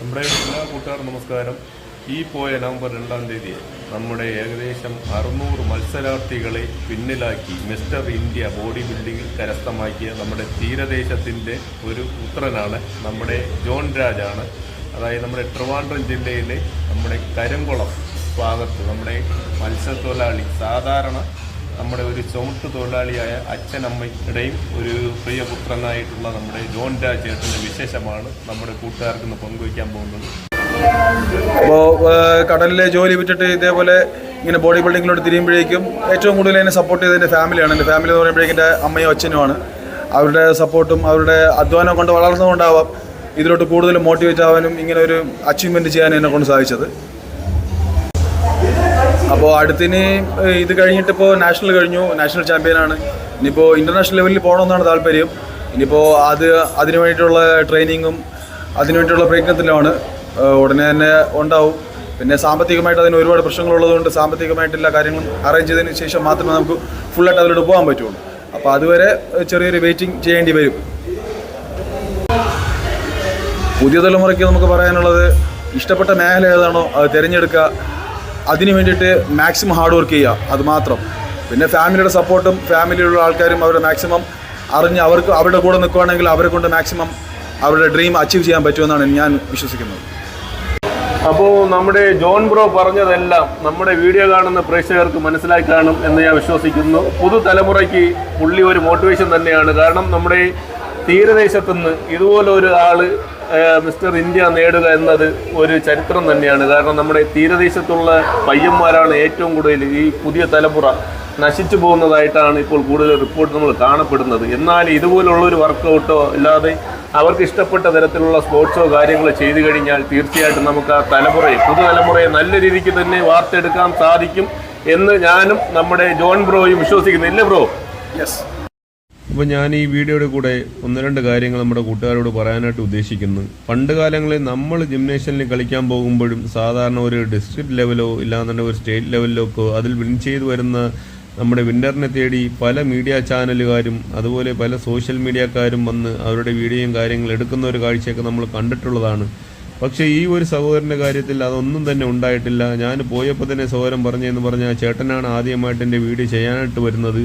നമ്മുടെ എല്ലാ കൂട്ടുകാർ നമസ്കാരം. ഈ പോയ നവംബർ രണ്ടാം തീയതി നമ്മുടെ ഏകദേശം അറുന്നൂറ് മത്സരാർത്ഥികളെ പിന്നിലാക്കി മിസ്റ്റർ ഇന്ത്യ ബോഡി ബിൽഡിങ്ങിൽ കരസ്ഥമാക്കിയ നമ്മുടെ തീരദേശത്തിന്റെ ഒരു പുത്രനാണ് നമ്മുടെ ജോൺ രാജാണ്. അതായത് നമ്മുടെ ട്രിവാൻഡ്രം ജില്ലയിലെ നമ്മുടെ കരിങ്കുളം ഭാഗത്ത് നമ്മുടെ മത്സ്യത്തൊഴിലാളി സാധാരണ നമ്മുടെ ഒരു ചുമട്ട് തൊഴിലാളിയായ അച്ഛനമ്മയുടെയും ഒരു പ്രിയപുത്രനായിട്ടുള്ള നമ്മുടെ ജോൺ രാജ് ചേട്ടന്റെ വിശേഷമാണ് നമ്മുടെ കൂട്ടുകാർക്ക് ഇന്ന് പങ്കുവയ്ക്കാൻ പോകുന്നത്. അപ്പോൾ കടലിലെ ജോലി വിട്ടിട്ട് ഇതേപോലെ ഇങ്ങനെ ബോഡി ബിൽഡിങ്ങിലോട്ട് തിരിയുമ്പോഴേക്കും ഏറ്റവും കൂടുതൽ എന്നെ സപ്പോർട്ട് ചെയ്ത എന്റെ ഫാമിലിയാണ് എന്റെ ഫാമിലി എന്ന് പറയുമ്പോഴേക്കും എന്റെ അമ്മയും അച്ഛനുമാണ് അവരുടെ സപ്പോർട്ടും അവരുടെ അധ്വാനം കൊണ്ട് വളർന്നുകൊണ്ടാവാം ഇതിലോട്ട് കൂടുതൽ മോട്ടിവേറ്റ് ആവാനും ഇങ്ങനെ ഒരു അച്ചീവ്മെന്റ് ചെയ്യാനും എന്നെ കൊണ്ട് സാധിച്ചത്. അപ്പോൾ അടുത്തിന് ഇത് കഴിഞ്ഞിട്ടിപ്പോൾ നാഷണൽ കഴിഞ്ഞു നാഷണൽ ചാമ്പ്യനാണ്. ഇനിയിപ്പോൾ ഇന്റർനാഷണൽ ലെവലിൽ പോകണമെന്നാണ് താല്പര്യം. ഇനിയിപ്പോൾ അത് അതിനു വേണ്ടിയിട്ടുള്ള ട്രെയിനിങ്ങും അതിനു വേണ്ടിയിട്ടുള്ള പ്രയത്നത്തിലാണ് ഉടനെ തന്നെ ഉണ്ടാവും. പിന്നെ സാമ്പത്തികമായിട്ട് അതിന് ഒരുപാട് പ്രശ്നങ്ങളുള്ളതുകൊണ്ട് സാമ്പത്തികമായിട്ട് എല്ലാ കാര്യങ്ങളും അറേഞ്ച് ചെയ്തതിന് ശേഷം മാത്രമേ നമുക്ക് ഫുള്ളായിട്ട് അതിലോട്ട് പോകാൻ പറ്റുള്ളൂ. അപ്പോൾ അതുവരെ ചെറിയൊരു വെയിറ്റിംഗ് ചെയ്യേണ്ടി വരും. പുതിയ തലമുറയ്ക്ക് നമുക്ക് പറയാനുള്ളത് ഇഷ്ടപ്പെട്ട മേഖല ഏതാണോ അത് തിരഞ്ഞെടുക്കുക. അതിന് വേണ്ടിയിട്ട് മാക്സിമം ഹാർഡ് വർക്ക് ചെയ്യുക അതുമാത്രം പിന്നെ ഫാമിലിയുടെ സപ്പോർട്ടും ഫാമിലിയിലുള്ള ആൾക്കാരും അവരുടെ മാക്സിമം അറിഞ്ഞ് അവർക്ക് അവരുടെ കൂടെ നിൽക്കുകയാണെങ്കിൽ അവരെ കൊണ്ട് മാക്സിമം അവരുടെ ഡ്രീം അച്ചീവ് ചെയ്യാൻ പറ്റുമെന്നാണ് ഞാൻ വിശ്വസിക്കുന്നത്. അപ്പോൾ നമ്മുടെ ജോൺ ബ്രോ പറഞ്ഞതെല്ലാം നമ്മുടെ വീഡിയോ കാണുന്ന പ്രേക്ഷകർക്ക് മനസ്സിലായി കാണും എന്ന് ഞാൻ വിശ്വസിക്കുന്നു. പുതുതലമുറയ്ക്ക് പുള്ളി ഒരു മോട്ടിവേഷൻ തന്നെയാണ്. കാരണം നമ്മുടെ തീരദേശത്തുനിന്ന് ഇതുപോലെ ഒരു ഏഹ്, മിസ്റ്റർ ഇന്ത്യ നേടുക എന്നത് ഒരു ചരിത്രം തന്നെയാണ്. കാരണം നമ്മുടെ തീരദേശത്തുള്ള പയ്യന്മാരാണ് ഏറ്റവും കൂടുതൽ ഈ പുതിയ തലമുറ നശിച്ചു പോകുന്നതായിട്ടാണ് ഇപ്പോൾ കൂടുതൽ റിപ്പോർട്ട് നമ്മൾ കാണപ്പെടുന്നത്. എന്നാൽ ഇതുപോലുള്ള ഒരു വർക്കൗട്ടോ അല്ലാതെ അവർക്ക് ഇഷ്ടപ്പെട്ട തരത്തിലുള്ള സ്പോർട്സോ കാര്യങ്ങളോ ചെയ്തു കഴിഞ്ഞാൽ തീർച്ചയായിട്ടും നമുക്ക് ആ തലമുറയെ പുതുതലമുറയെ നല്ല രീതിക്ക് തന്നെ വാർത്തെടുക്കാൻ സാധിക്കും എന്ന് ഞാനും നമ്മുടെ ജോൺ ബ്രോയും വിശ്വസിക്കുന്നു ഇല്ലേ ബ്രോ? യെസ് അപ്പോൾ ഞാൻ ഈ വീഡിയോയുടെ കൂടെ ഒന്ന് രണ്ട് കാര്യങ്ങൾ നമ്മുടെ കൂട്ടുകാരോട് പറയാനായിട്ട് ഉദ്ദേശിക്കുന്നു. പണ്ട് കാലങ്ങളിൽ നമ്മൾ ജിംനേഷ്യനിൽ കളിക്കാൻ പോകുമ്പോഴും സാധാരണ ഒരു ഡിസ്ട്രിക്ട് ലെവലോ ഇല്ലാന്നുണ്ടെങ്കിൽ ഒരു സ്റ്റേറ്റ് ലെവലിലൊക്കെ അതിൽ വിൻ ചെയ്ത് വരുന്ന നമ്മുടെ വിന്നറിനെ തേടി പല മീഡിയ ചാനലുകാരും അതുപോലെ പല സോഷ്യൽ മീഡിയക്കാരും വന്ന് അവരുടെ വീഡിയോയും കാര്യങ്ങൾ എടുക്കുന്ന ഒരു കാഴ്ചയൊക്കെ നമ്മൾ കണ്ടിട്ടുള്ളതാണ്. പക്ഷേ ഈ ഒരു സഹോദരന്റെ കാര്യത്തിൽ അതൊന്നും തന്നെ ഉണ്ടായിട്ടില്ല. ഞാൻ പോയപ്പോൾ തന്നെ സഹോദരൻ പറഞ്ഞതെന്ന് പറഞ്ഞാൽ ചേട്ടനാണ് ആദ്യമായിട്ട് എന്റെ വീഡിയോ ചെയ്യാനായിട്ട് വരുന്നത്.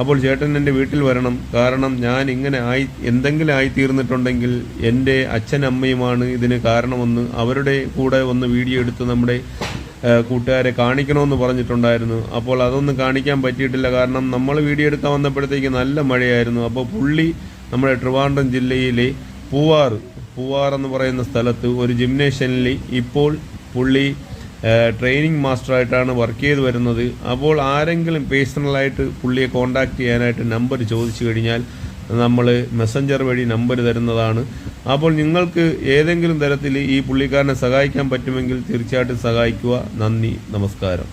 അപ്പോൾ ചേട്ടൻ എന്റെ വീട്ടിൽ വരണം. കാരണം ഞാൻ ഇങ്ങനെ ആയി എന്തെങ്കിലും ആയിത്തീർന്നിട്ടുണ്ടെങ്കിൽ എന്റെ അച്ഛനമ്മയുമാണ് ഇതിന് കാരണമെന്ന് അവരുടെ കൂടെ ഒന്ന് വീഡിയോ എടുത്ത് നമ്മുടെ കൂട്ടുകാരെ കാണിക്കണമെന്ന് പറഞ്ഞിട്ടുണ്ടായിരുന്നു. അപ്പോൾ അതൊന്നും കാണിക്കാൻ പറ്റിയിട്ടില്ല. കാരണം നമ്മൾ വീഡിയോ എടുക്കാൻ വന്നപ്പോഴത്തേക്ക് നല്ല മഴയായിരുന്നു. അപ്പോൾ പുള്ളി നമ്മുടെ ട്രിവാൻഡ്രം ജില്ലയിലെ പൂവാർ പൂവാർ എന്ന് പറയുന്ന സ്ഥലത്ത് ഒരു ജിംനേഷ്യനിൽ ഇപ്പോൾ പുള്ളി ട്രെയിനിങ് മാസ്റ്ററായിട്ടാണ് വർക്ക് ചെയ്ത് വരുന്നത്. അപ്പോൾ ആരെങ്കിലും പേഴ്സണലായിട്ട് പുള്ളിയെ കോണ്ടാക്ട് ചെയ്യാനായിട്ട് നമ്പർ ചോദിച്ചു കഴിഞ്ഞാൽ നമ്മൾ മെസ്സഞ്ചർ വഴി നമ്പർ തരുന്നതാണ്. അപ്പോൾ നിങ്ങൾക്ക് ഏതെങ്കിലും തരത്തിൽ ഈ പുള്ളിക്കാരനെ സഹായിക്കാൻ പറ്റുമെങ്കിൽ തീർച്ചയായിട്ടും സഹായിക്കുക. നന്ദി നമസ്കാരം.